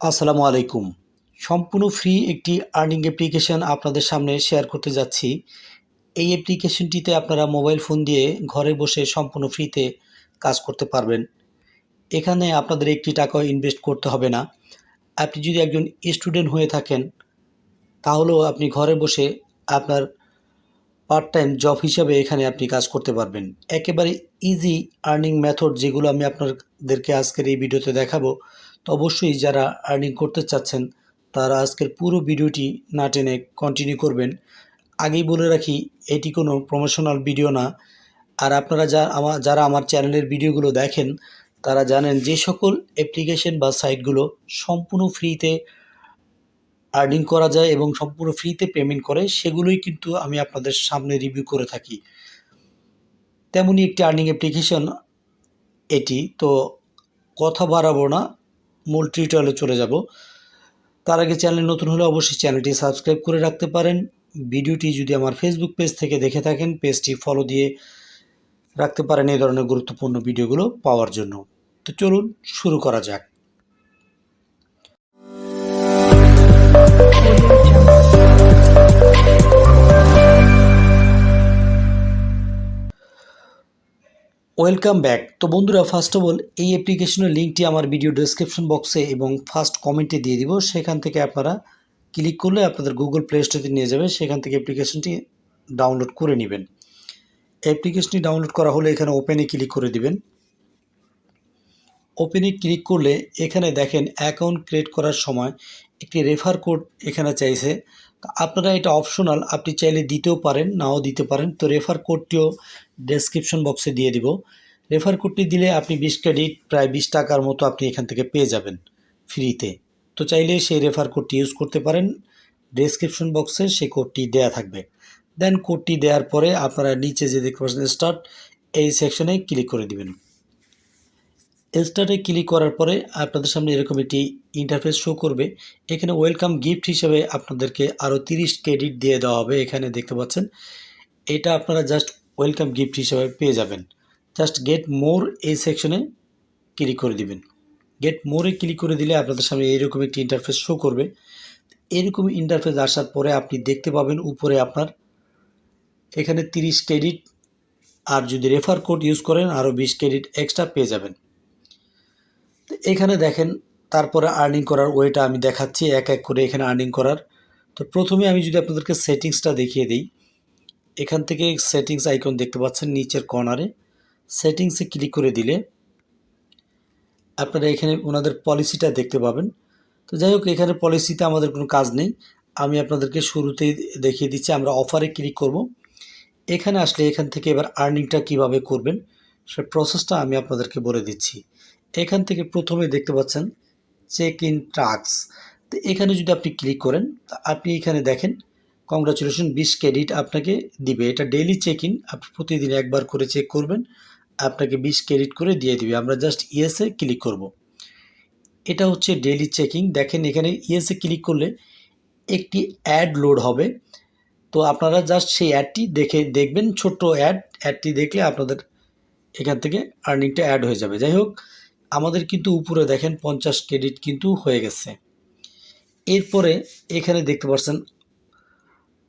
আসসালামু আলাইকুম। সম্পূর্ণ ফ্রি একটি আর্নিং অ্যাপ্লিকেশন আপনাদের সামনে শেয়ার করতে যাচ্ছি। এই অ্যাপ্লিকেশনটিতে আপনারা মোবাইল ফোন দিয়ে ঘরে বসে সম্পূর্ণ ফ্রিতে কাজ করতে পারবেন। এখানে আপনাদের একটি টাকাও ইনভেস্ট করতে হবে না। আপনি যদি একজন স্টুডেন্ট হয়ে থাকেন, তাহলেও আপনি ঘরে বসে আপনার পার্ট টাইম জব হিসাবে এখানে আপনি কাজ করতে পারবেন। একেবারে ইজি আর্নিং মেথড যেগুলো আমি আপনাদেরকে আজকের এই ভিডিওতে দেখাবো তো অবশ্যই যারা আর্নিং করতে চাচ্ছেন, তারা আজকের পুরো ভিডিওটি না টেনে কন্টিনিউ করবেন। আগেই বলে রাখি, এটি কোনো প্রমোশনাল ভিডিও না। আর আপনারা যা আমার যারা আমার চ্যানেলের ভিডিওগুলো দেখেন, তারা জানেন যে সকল অ্যাপ্লিকেশন বা সাইটগুলো সম্পূর্ণ ফ্রিতে আর্নিং করা যায় এবং সম্পূর্ণ ফ্রিতে পেমেন্ট করে, সেগুলোই কিন্তু আমি আপনাদের সামনে রিভিউ করে থাকি। তেমনই একটি আর্নিং অ্যাপ্লিকেশন এটি, তো কথা বাড়াবো না। মূল টিউটোরিয়ালে চলে যাব। তার আগে চ্যানেল নতুন হলে অবশ্যই চ্যানেলটি সাবস্ক্রাইব করে রাখতে পারেন। ভিডিওটি যদি আমার ফেসবুক পেজ থেকে দেখে থাকেন পেজটি ফলো দিয়ে রাখতে পারেন এই ধরনের গুরুত্বপূর্ণ ভিডিওগুলো পাওয়ার জন্য। তো চলুন শুরু করা যাক। Welcome back. তো বন্ধুরা ফার্স্ট অফ অল এই অ্যাপ্লিকেশনের লিঙ্কটি আমার ভিডিও ডেসক্রিপশন বক্সে এবং ফার্স্ট কমেন্টে দিয়ে দিব। সেখান থেকে আপনারা ক্লিক করলে আপনাদের গুগল প্লে স্টোরে নিয়ে যাবে। সেখান থেকে অ্যাপ্লিকেশনটি ডাউনলোড করে নেবেন। অ্যাপ্লিকেশনটি ডাউনলোড করা হলে এখানে ওপেনে ক্লিক করে দিবেন। ওপেনে ক্লিক করলে এখানে দেখেন অ্যাকাউন্ট ক্রিয়েট করার সময় একটি রেফার কোড এখানে চাইছে। আপনারা এটা অপশনাল আপনি চাইলে দিতেও পারেন, নাও দিতে পারেন। তো রেফার কোডটিও ডেসক্রিপশন বক্সে দিয়ে দিব। রেফার কোডটি দিলে আপনি বিশ ক্রেডিট প্রায় বিশ টাকার মতো আপনি এখান থেকে পেয়ে যাবেন ফ্রিতে তো চাইলে সেই রেফার কোডটি ইউজ করতে পারেন। ডেসক্রিপশন বক্সে সেই কোডটি দেয়া থাকবে। দেন কোডটি দেওয়ার পরে আপনারা নিচে যে দেখতে পাচ্ছেন স্টার্ট এই সেকশনে ক্লিক করে দিবেন। স্টার্টে ক্লিক করার পরে আপনাদের সামনে এরকম একটি ইন্টারফেস শো করবে। এখানে ওয়েলকাম গিফট হিসেবে আপনাদেরকে আরও তিরিশ ক্রেডিট দিয়ে দেওয়া হবে এখানে দেখতে পাচ্ছেন। এটা আপনারা জাস্ট ওয়েলকাম গিফট হিসেবে পেয়ে যাবেন। জাস্ট গেট মোর এই সেকশনে ক্লিক করে দিবেন। গেট মোরে ক্লিক করে দিলে আপনাদের সামনে এরকম একটি ইন্টারফেস শো করবে। এরকম ইন্টারফেস আসার পরে আপনি দেখতে পাবেন উপরে আপনার এখানে তিরিশ ক্রেডিট আর যদি রেফার কোড ইউজ করেন আরও বিশ ক্রেডিট এক্সট্রা পেয়ে যাবেন। এখানে দেখেন, তারপরে আর্নিং করার ওয়েটা আমি দেখাচ্ছি, এক এক করে এখানে আর্নিং করার। তো প্রথমে আমি যদি আপনাদেরকে সেটিংসটা দেখিয়ে দিই, এখান থেকে সেটিংস আইকন দেখতে পাচ্ছেন নিচের কর্নারে। সেটিংসে ক্লিক করে দিলে আপনারা এখানে ওনাদের পলিসিটা দেখতে পাবেন। তো যাই হোক, এখানে পলিসিতে আমাদের কোনো কাজ নেই। আমি আপনাদেরকে শুরুতেই দেখিয়ে দিচ্ছি, আমরা অফারে ক্লিক করব। এখানে আসলে এখান থেকে এবার আর্নিংটা কীভাবে করবেন, সে প্রসেসটা আমি আপনাদেরকে বলে দিচ্ছি। এখান থেকে প্রথমে দেখতে পাচ্ছেন চেক ইন ট্রাক্স তো এখানে যদি আপনি ক্লিক করেন আপনি এখানে দেখেন কংগ্রাচুলেশন বিশ ক্রেডিট আপনাকে দিবে। এটা ডেইলি চেক ইন আপনি প্রতিদিন একবার করে চেক করবেন, আপনাকে বিশ ক্রেডিট করে দিয়ে দিবে। আমরা জাস্ট ইয়েসে ক্লিক করব। এটা হচ্ছে ডেইলি চেকিং দেখেন এখানে ইয়েসে ক্লিক করলে একটি অ্যাড লোড হবে। তো আপনারা জাস্ট সেই অ্যাডটি দেখে, দেখবেন, ছোট্ট অ্যাড অ্যাডটি দেখলে আপনাদের এখান থেকে আর্নিংটা অ্যাড হয়ে যাবে। যাই হোক আমাদের কিন্তু উপরে দেখেন পঞ্চাশ ক্রেডিট কিন্তু হয়ে গেছে। এরপরে এখানে দেখতে পাচ্ছেন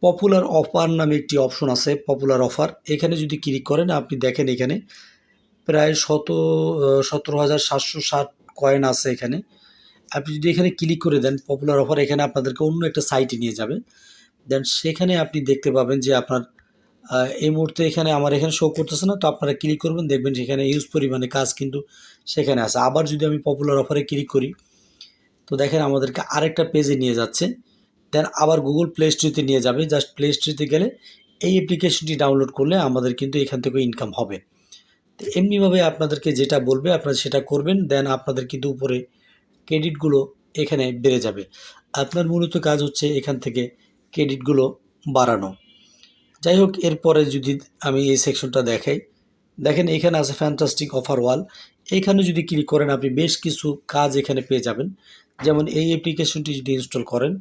পপুলার অফার নামে একটি অপশন আছে পপুলার অফার এখানে যদি ক্লিক করেন, আপনি দেখেন এখানে প্রায় শত সতেরো হাজার সাতশো ষাট কয়েন আছে এখানে। আপনি যদি এখানে ক্লিক করে দেন পপুলার অফার এখানে আপনাদেরকে অন্য একটা সাইটে নিয়ে যাবে। দেন সেখানে আপনি দেখতে পাবেন যে আপনার এই মুহূর্তে এখানে আমার এখানে শো করতেছে না, তো আপনারা ক্লিক করবেন, দেখবেন সেখানে ইউজ পরিমাণে কাজ কিন্তু সেখানে আছে। আবার যদি আমি পপুলার অফারে ক্লিক করি, তো দেখেন আমাদেরকে আরেকটা পেজে নিয়ে যাচ্ছে। দেন আবার গুগল প্লে স্টোরিতে নিয়ে যাবে। জাস্ট প্লে স্টোরিতে গেলে এই অ্যাপ্লিকেশনটি ডাউনলোড করলে আমাদের কিন্তু এখান থেকে ইনকাম হবে। তো এমনিভাবে আপনাদেরকে যেটা বলবে, আপনারা সেটা করবেন দেন আপনাদের কিন্তু উপরে ক্রেডিটগুলো এখানে বেড়ে যাবে। আপনার মূলত কাজ হচ্ছে এখান থেকে ক্রেডিটগুলো বাড়ানো। যাই হোক, এরপরে যদি আমি এই সেকশনটা দেখাই, দেখেন এখানে আছে ফ্যান্টাস্টিক অফার ওয়াল এইখানে যদি ক্লিক করেন, আপনি বেশ কিছু কাজ এখানে পেয়ে যাবেন। যেমন এই অ্যাপ্লিকেশনটি যদি ইনস্টল করেন,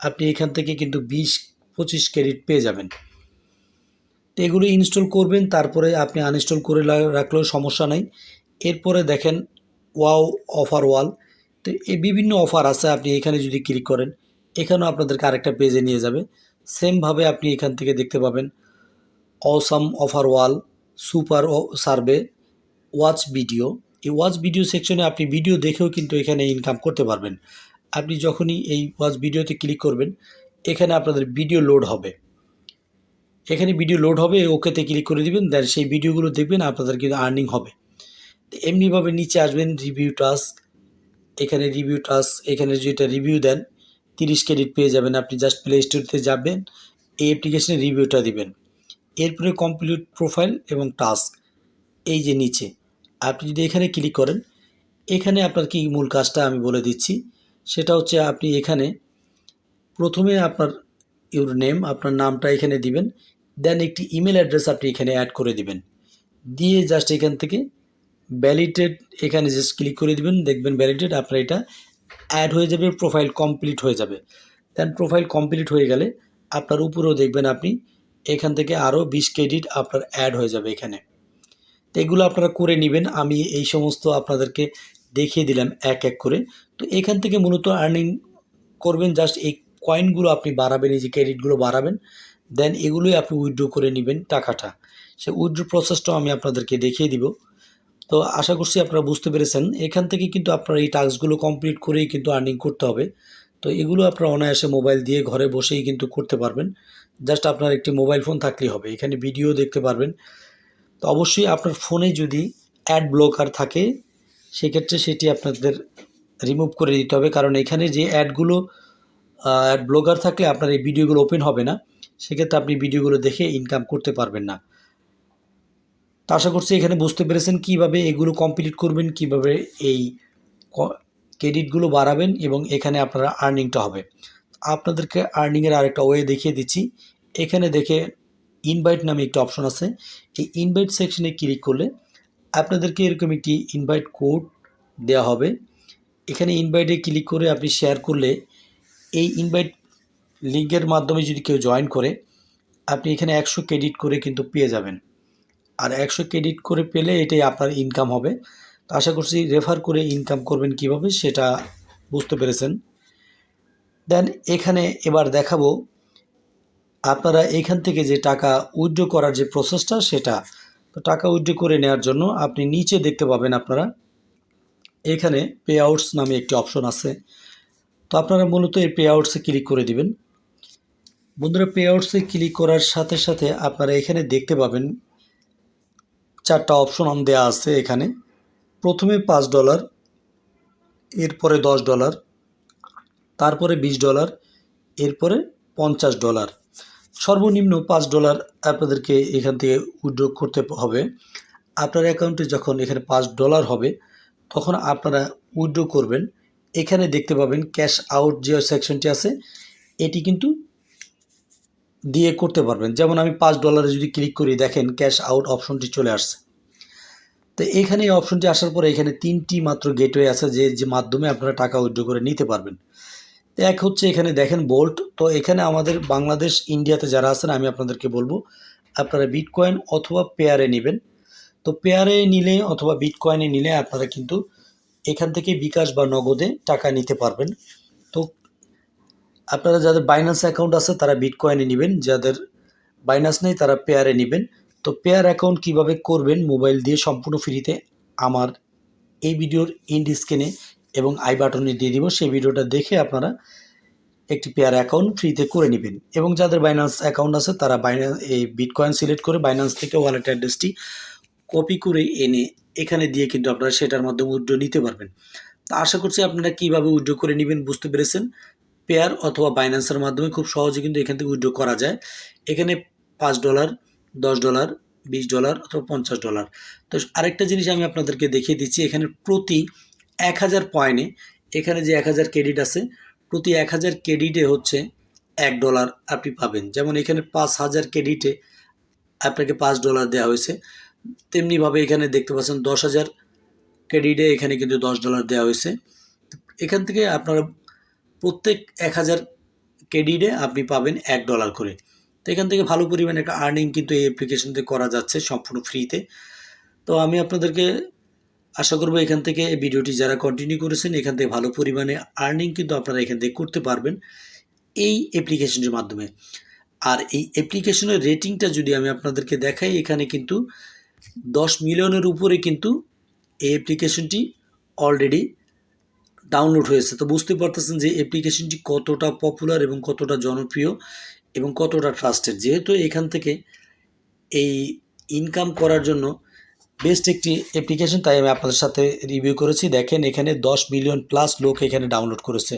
আপনি এখান থেকে কিন্তু বিশ, পঁচিশ ক্রেডিট পেয়ে যাবেন। তো এগুলো ইনস্টল করবেন, তারপরে আপনি আনইনস্টল করে রাখলেও সমস্যা নাই। এরপরে দেখেন ওয়াও অফার ওয়াল তো এই বিভিন্ন অফার আছে, আপনি এখানে যদি ক্লিক করেন, এখানেও আপনাদেরকে আরেকটা পেজে নিয়ে যাবে। সেমভাবে আপনি এখান থেকে দেখতে পাবেন awesome offer wall, super survey, watch video. এই ওয়াচ ভিডিও সেকশনে আপনি ভিডিও দেখেও কিন্তু এখানে ইনকাম করতে পারবেন। আপনি যখনই এই ওয়াচ ভিডিওতে ক্লিক করবেন, এখানে আপনাদের ভিডিও লোড হবে। এখানে ভিডিও লোড হবে, ওকেতে ক্লিক করে দিবেন, দেন সেই ভিডিওগুলো দেখবেন, আপনাদের কিন্তু আর্নিং হবে। এমনিভাবে নিচে আসবেন রিভিউ টাস্ক। এখানে রিভিউ টাস্ক, এখানে যেটা রিভিউ দেন তিরিশ ক্রেডিট পেয়ে যাবেন। আপনি জাস্ট প্লে স্টোরতে যাবেন, এই অ্যাপ্লিকেশনে রিভিউটা দিবেন। এরপরে কমপ্লিট প্রোফাইল এবং টাস্ক এই যে নিচে। আপনি যদি এখানে ক্লিক করেন, এখানে আপনার কি মূল কাজটা আমি বলে দিচ্ছি। সেটা হচ্ছে আপনি এখানে প্রথমে আপনার ইউর নেম আপনার নামটা এখানে দিবেন দেন একটি ইমেল অ্যাড্রেস আপনি এখানে অ্যাড করে দিবেন। দিয়ে জাস্ট এখান থেকে ভ্যালিডেড এখানে জাস্ট ক্লিক করে দিবেন। দেখবেন ভ্যালিডেড আপনার এটা অ্যাড হয়ে যাবে প্রোফাইল কমপ্লিট হয়ে যাবে। দেন প্রোফাইল কমপ্লিট হয়ে গেলে আপনার উপরেও দেখবেন আপনি এখান থেকে আরও বিশ ক্রেডিট আপনার অ্যাড হয়ে যাবে এখানে। তো এগুলো আপনারা করে নেবেন। আমি এই সমস্ত আপনাদেরকে দেখিয়ে দিলাম এক এক করে। তো এখান থেকে মূলত আর্নিং করবেন জাস্ট এই কয়েনগুলো আপনি বাড়াবেন, এই যে ক্রেডিটগুলো বাড়াবেন দেন এগুলোই আপনি উইথড্র করে নেবেন টাকাটা। সে উইথড্র প্রসেসটাও আমি আপনাদেরকে দেখিয়ে দিব। তো আশা করছি আপনারা বুঝতে পেরেছেন। এখান থেকে কিন্তু আপনারা এই টাস্কগুলো কমপ্লিট করেই কিন্তু আর্নিং করতে হবে। তো এগুলো আপনারা অনায়াসে মোবাইল দিয়ে ঘরে বসেই কিন্তু করতে পারবেন। জাস্ট আপনার একটি মোবাইল ফোন থাকলেই হবে। এখানে ভিডিও দেখতে পারবেন। তো অবশ্যই আপনার ফোনে যদি অ্যাড ব্লকার থাকে, সেক্ষেত্রে সেটি আপনাদের রিমুভ করে দিতে হবে। কারণ এখানে যে অ্যাডগুলো অ্যাড ব্লগার থাকলে আপনার এই ভিডিওগুলো ওপেন হবে না। সেক্ষেত্রে আপনি ভিডিওগুলো দেখে ইনকাম করতে পারবেন না। তো আশা করছি এখানে বুঝতে পেরেছেন কীভাবে এগুলো কমপ্লিট করবেন, কীভাবে এই ক্রেডিটগুলো বাড়াবেন এবং এখানে আপনারা আর্নিংটা হবে। আপনাদেরকে আর্নিংয়ের আরেকটা ওয়ে দেখিয়ে দিচ্ছি। এখানে দেখে ইনভাইট নামে একটি অপশন আছে। এই ইনভাইট সেকশনে ক্লিক করলে আপনাদেরকে এরকম একটি ইনভাইট কোড দেওয়া হবে। এখানে ইনভাইটে ক্লিক করে আপনি শেয়ার করলে এই ইনভাইট লিঙ্কের মাধ্যমে যদি কেউ জয়েন করে, আপনি এখানে একশো ক্রেডিট করে কিন্তু পেয়ে যাবেন। আর একশো ক্রেডিট করে পেলে এটাই আপনার ইনকাম হবে। তো আশা করছি রেফার করে ইনকাম করবেন কীভাবে সেটা বুঝতে পেরেছেন। দেন এখানে এবার দেখাবো আপনারা এখান থেকে যে টাকা উইথড্র করার যে প্রসেসটা সেটা। তো টাকা উইথড্র করে নেওয়ার জন্য আপনি নিচে দেখতে পাবেন আপনারা, এখানে পে আউটস নামে একটি অপশন আছে। তো আপনারা মূলত এই পে আউটসে ক্লিক করে দিবেন। বন্ধুরা পে আউটসে ক্লিক করার সাথে সাথে আপনারা এখানে দেখতে পাবেন চারটা অপশন দেওয়া আছে এখানে। প্রথমে পাঁচ ডলার এরপরে দশ ডলার তারপরে বিশ ডলার এরপরে পঞ্চাশ ডলার সর্বনিম্ন পাঁচ ডলার আপনাদেরকে এখান থেকে উইড্রো করতে হবে। আপনার অ্যাকাউন্টে যখন এখানে পাঁচ ডলার হবে, তখন আপনারা উইড্রো করবেন। এখানে দেখতে পাবেন ক্যাশ আউট যে সেকশনটি আছে, এটি কিন্তু দিয়ে করতে পারবেন। যেমন আমি পাঁচ ডলারে যদি ক্লিক করি, দেখেন ক্যাশ আউট অপশনটি চলে আসছে। তো এখানে এই অপশনটি আসার পরে এখানে তিনটি মাত্র গেটওয়ে আছে যে যে মাধ্যমে আপনারা টাকা উইড্রো করে নিতে পারবেন। এক হচ্ছে এখানে দেখেন বোল্ট তো এখানে আমাদের বাংলাদেশ, ইন্ডিয়াতে যারা আছেন, আমি আপনাদেরকে বলব, আপনারা বিটকয়েন অথবা পেয়ারে নেবেন। তো পেয়ারে নিলে অথবা বিটকয়েনে নিলে আপনারা কিন্তু এখান থেকে বিকাশ বা নগদে টাকা নিতে পারবেন। তো আপনারা যাদের বাইন্যান্স অ্যাকাউন্ট আছে, তারা বিটকয়েনে নেবেন। যাদের বাইন্যান্স নেই, তারা পেয়ারে নেবেন। তো পেয়ার অ্যাকাউন্ট কীভাবে করবেন? মোবাইল দিয়ে সম্পূর্ণ ফ্রিতে আমার এই ভিডিওর ইন্ড স্ক্রিনে এবং আই বাটনে দিয়ে দিব। সেই ভিডিওটা দেখে আপনারা একটি পেয়ার অ্যাকাউন্ট ফ্রিতে করে নেবেন। এবং যাদের বাইন্যান্স অ্যাকাউন্ট আছে, তারা বাইন্যান্স এই বিটকয়েন সিলেক্ট করে বাইন্যান্স থেকে ওয়ালেট অ্যাড্রেসটি কপি করে এনে এখানে দিয়ে কিন্তু আপনারা সেটার মাধ্যমে উইড্রো নিতে পারবেন। তা আশা করছি আপনারা কীভাবে উইড্রো করে নেবেন বুঝতে পেরেছেন। পেয়ার অথবা বাইন্যান্সের মাধ্যমে খুব সহজে কিন্তু এখান থেকে উইড্রো করা যায়। এখানে পাঁচ ডলার দশ ডলার বিশ ডলার অথবা পঞ্চাশ ডলার তো আরেকটা জিনিস আমি আপনাদেরকে দেখিয়ে দিচ্ছি, এখানে প্রতি এক হাজার পয়েন্টে এখানে যে এক হাজার ক্রেডিট আছে, প্রতি এক হাজার ক্রেডিটে হচ্ছে এক ডলার আপনি পাবেন। যেমন এখানে পাঁচ হাজার ক্রেডিটে আপনাকে পাঁচ ডলার দেওয়া হয়েছে তেমনিভাবে এখানে দেখতে পাচ্ছেন দশ হাজার ক্রেডিটে এখানে কিন্তু দশ ডলার দেওয়া হয়েছে। এখান থেকে আপনারা প্রত্যেক এক হাজার ক্রেডিটে আপনি পাবেন এক ডলার করে। তো এখান থেকে ভালো পরিমাণে একটা আর্নিং কিন্তু এই অ্যাপ্লিকেশন থেকে করা যাচ্ছে সম্পূর্ণ ফ্রিতে তো আমি আপনাদেরকে আশা করব এখান থেকে ভিডিওটি যারা কন্টিনিউ করেছেন, এখান থেকে ভালো পরিমাণে আর্নিং কিন্তু আপনারা এখান থেকে করতে পারবেন এই অ্যাপ্লিকেশনটির মাধ্যমে। আর এই অ্যাপ্লিকেশনের রেটিংটা যদি আমি আপনাদেরকে দেখাই, এখানে কিন্তু দশ মিলিয়নের উপরে কিন্তু এই অ্যাপ্লিকেশনটি অলরেডি ডাউনলোড হয়েছে। তো বুঝতে পারতেছেন যে অ্যাপ্লিকেশনটি কতটা পপুলার এবং কতটা জনপ্রিয় এবং কতটা ট্রাস্টেড যেহেতু এখান থেকে এই ইনকাম করার জন্য বেস্ট একটি অ্যাপ্লিকেশন তাই আমি আপনাদের সাথে রিভিউ করেছি। দেখেন, এখানে দশ মিলিয়ন প্লাস লোক এখানে ডাউনলোড করেছে।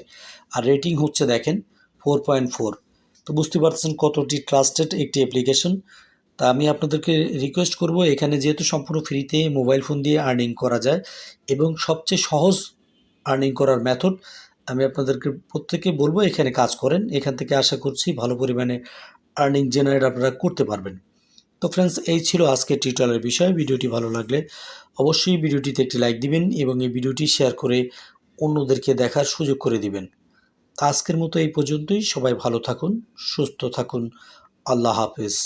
আর রেটিং হচ্ছে, দেখেন ফোর পয়েন্ট ফোর তো বুঝতে পারছেন কতটি ট্রাস্টেড একটি অ্যাপ্লিকেশন তা আমি আপনাদেরকে রিকোয়েস্ট করব, এখানে যেহেতু সম্পূর্ণ ফ্রিতে মোবাইল ফোন দিয়ে আর্নিং করা যায় এবং সবচেয়ে সহজ আর্নিং করার মেথড আমি আপনাদেরকে প্রত্যেকে বলব এখানে কাজ করেন। এখান থেকে আশা করছি ভালো পরিমাণে আর্নিং জেনারেট আপনারা করতে পারবেন। তো ফ্রেন্ডস এই ছিল আজকের টিউটোরিয়ালের বিষয়। ভিডিওটি ভালো লাগলে অবশ্যই ভিডিওটিতে একটি লাইক দিবেন এবং এই ভিডিওটি শেয়ার করে অন্যদেরকে দেখার সুযোগ করে দিবেন। আজকের মতো এই পর্যন্তই। সবাই ভালো থাকুন, সুস্থ থাকুন। আল্লাহ হাফেজ।